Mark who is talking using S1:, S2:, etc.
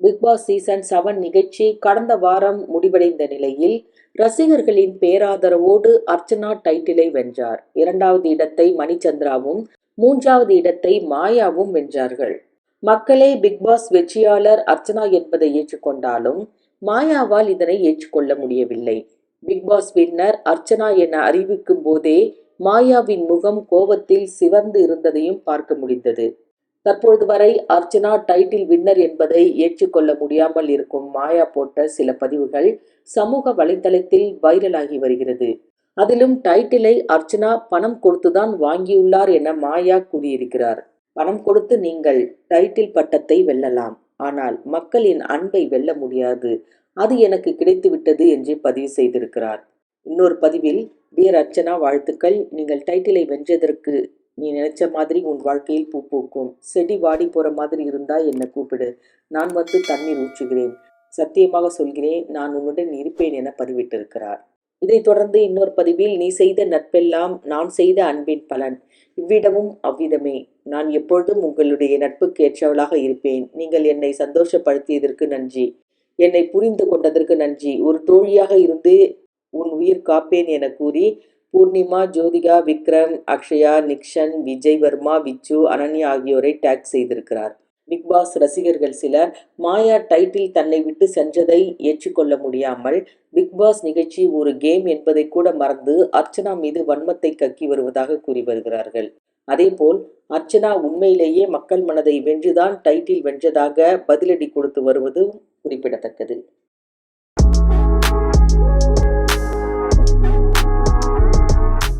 S1: Bigg Boss season seven நிகழ்ச்சி கடந்த வாரம் முடிவடைந்த நிலையில் ரசிகர்களின் பேராதரவோடு அர்ச்சனா டைட்டிலை வென்றார். இரண்டாவது இடத்தை மணிச்சந்திராவும் மூன்றாவது இடத்தை மாயாவும் வென்றார்கள். மக்களே பிக்பாஸ் வெற்றியாளர் அர்ச்சனா என்பதை ஏற்றுக்கொண்டாலும் மாயாவால் இதனை ஏற்றுக்கொள்ள முடியவில்லை. பிக்பாஸ் வின்னர் அர்ச்சனா என அறிவிக்கும் போதே மாயாவின் முகம் கோபத்தில் சிவந்து இருந்ததையும் பார்க்க முடிந்தது. தற்பொழுது வரை அர்ச்சனா டைட்டில் வின்னர் என்பதை ஏற்றுக்கொள்ள முடியாமல் இருக்கும் மாயா போட்ட சில பதிவுகள் சமூக வலைதளத்தில் வைரலாகி வருகிறது. அதிலும் டைட்டிலை அர்ச்சனா பணம் கொடுத்துதான் வாங்கியுள்ளார் என மாயா கூறியிருக்கிறார். பணம் கொடுத்து நீங்கள் டைட்டில் பட்டத்தை வெல்லலாம். ஆனால் மக்களின் அன்பை வெல்ல முடியாது. அது எனக்கு கிடைத்துவிட்டது என்று பதிவு செய்திருக்கிறார். இன்னொரு பதிவில் டியர் அர்ச்சனா வாழ்த்துக்கள். நீங்கள் டைட்டிலை வென்றதற்கு நீ நினைச்ச மாதிரி உன் வாழ்க்கையில் பூ பூக்கும். செடி வாடி போற மாதிரி இருந்தா என்னை கூப்பிடு. நான் வந்து தண்ணீர் ஊற்றுகிறேன். சத்தியமாக சொல்கிறேன் நான் உன்னுடன் இருப்பேன் என பதிவிட்டிருக்கிறார். இதைத் தொடர்ந்து இன்னொரு பதிவில் நீ செய்த நட்பெல்லாம் நான் செய்த அன்பின் பலன். இவ்விடமும் அவ்விதமே. நான் எப்பொழுதும் உங்களுடைய நட்புக்கு ஏற்றவளாக இருப்பேன். நீங்கள் என்னை சந்தோஷப்படுத்தியதற்கு நன்றி. என்னை புரிந்து கொண்டதற்கு நன்றி. ஒரு தோழியாக இருந்து உன் உயிர் காப்பேன் என கூறி பூர்ணிமா ஜோதிகா விக்ரம் அக்ஷயா நிக்ஷன் விஜய் வர்மா விச்சு அனன்யா ஆகியோரை டேக் செய்திருக்கிறார். பிக்பாஸ் ரசிகர்கள் சிலர் மாயா டைட்டில் தன்னை விட்டு சென்றதை ஏற்றுக்கொள்ள முடியாமல் பிக்பாஸ் நிகழ்ச்சி ஒரு கேம் என்பதை கூட மறந்து அர்ச்சனா மீது வன்மத்தை கக்கி வருவதாக கூறி வருகிறார்கள். அதேபோல் அர்ச்சனா உண்மையிலேயே மக்கள் மனதை வென்றுதான் டைட்டில் வென்றதாக பதிலடி கொடுத்து வருவதும் குறிப்பிடத்தக்கது.